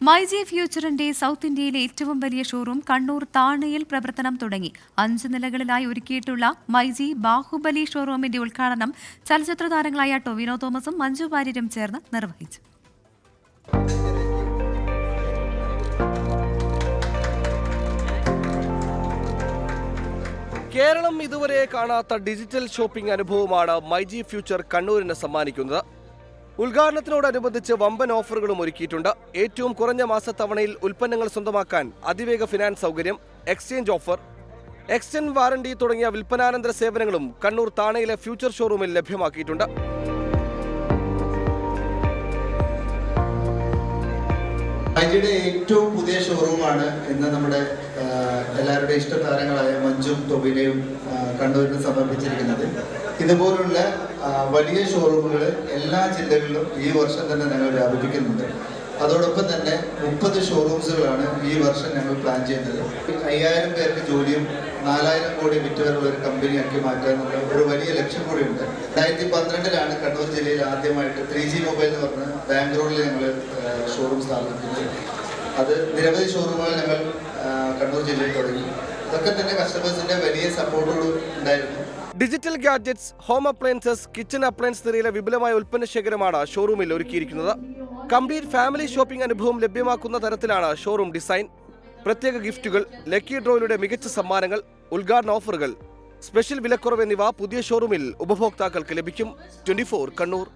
MyG ഫ്യൂച്ചറിന്റെ south ഇന്ത്യയിലെ ഏറ്റവും വലിയ ഷോറൂം കണ്ണൂർ താണയിൽ പ്രവർത്തനം തുടങ്ങി. അഞ്ച് നിലകളിലായി ഒരുക്കിയിട്ടുള്ള മൈജി ബാഹുബലി ഷോറൂമിന്റെ ഉദ്ഘാടനം ചലച്ചിത്ര താരങ്ങളായ ടൊവിനോ തോമസും മഞ്ജു വാര്യരും ചേർന്ന് നിർവഹിച്ചു. കേരളം ഇതുവരെ കാണാത്ത ഡിജിറ്റൽ ഷോപ്പിംഗ് അനുഭവമാണ് മൈജി ഫ്യൂച്ചർ കണ്ണൂരിന് സമ്മാനിക്കുന്നത്. ഉദ്ഘാടനത്തിനോടനുബന്ധിച്ച് വമ്പൻ ഓഫറുകളും ഒരുക്കിയിട്ടുണ്ട്. ഏറ്റവും കുറഞ്ഞ മാസത്തവണയിൽ ഉൽപ്പന്നങ്ങൾ സ്വന്തമാക്കാൻ അതിവേഗ ഫിനാൻസ് സൗകര്യം എക്സ്ചേഞ്ച് ഓഫർ എക്സ്റ്റൻ വാറണ്ടി തുടങ്ങിയ വിൽപ്പനാനന്തര സേവനങ്ങളും കണ്ണൂർ താണയിലെ ഫ്യൂച്ചർ ഷോറൂമിൽ ലഭ്യമാക്കിയിട്ടുണ്ട്. ഐജിയുടെ ഏറ്റവും പുതിയ ഷോറൂമാണ് ഇന്ന് നമ്മുടെ എല്ലാവരുടെ ഇഷ്ട താരങ്ങളായ മഞ്ജും തൊബിനെയും കണ്ണൂരിന് സമർപ്പിച്ചിരിക്കുന്നത്. ഇതുപോലുള്ള വലിയ ഷോറൂമുകൾ എല്ലാ ജില്ലകളിലും ഈ വർഷം തന്നെ ഞങ്ങൾ വ്യാപിപ്പിക്കുന്നുണ്ട്. അതോടൊപ്പം തന്നെ മുപ്പത് ഷോറൂംസുകളാണ് ഈ വർഷം ഞങ്ങൾ പ്ലാൻ ചെയ്യുന്നത്. അയ്യായിരം പേർക്ക് ജോലിയും നാലായിരം കോടി വിറ്റുവരവുള്ള ഒരു കമ്പനിയാക്കി മാറ്റാനുള്ള ഒരു വലിയ ലക്ഷ്യം കൂടിയുണ്ട്. രണ്ടായിരത്തി പന്ത്രണ്ടിലാണ് കണ്ണൂർ ജില്ലയിൽ ആദ്യമായിട്ട് ത്രീ ജി മൊബൈൽ എന്ന് പറഞ്ഞ ബാംഗ്ലൂരിൽ ഞങ്ങൾ ഷോറൂം സ്ഥാപിക്കുന്നത്. അത് നിരവധി ഷോറൂമുകൾ ഞങ്ങൾ കണ്ണൂർ ജില്ലയിൽ തുടങ്ങി. വലിയ digital gadgets home appliances kitchen appliance നിരയിലെ വിപുലമായ ഉൽപ്പന്ന ശേഖരമാണ് ഷോറൂമിൽ ഒരുക്കിയിരിക്കുന്നത്. കംപ്ലീറ്റ് ഫാമിലി ഷോപ്പിംഗ് അനുഭവം ലഭ്യമാക്കുന്ന തരത്തിലാണ് ഷോറൂം ഡിസൈൻ പ്രത്യേക ഗിഫ്റ്റുകൾ ലക്കി ഡ്രോയിലൂടെ മികച്ച സമ്മാനങ്ങൾ ഉദ്ഘാടന ഓഫറുകൾ. സ്പെഷ്യൽ വിലക്കുറവ് എന്നിവ പുതിയ ഷോറൂമിൽ ഉപഭോക്താക്കൾക്ക് ലഭിക്കും. ട്വന്റി കണ്ണൂർ.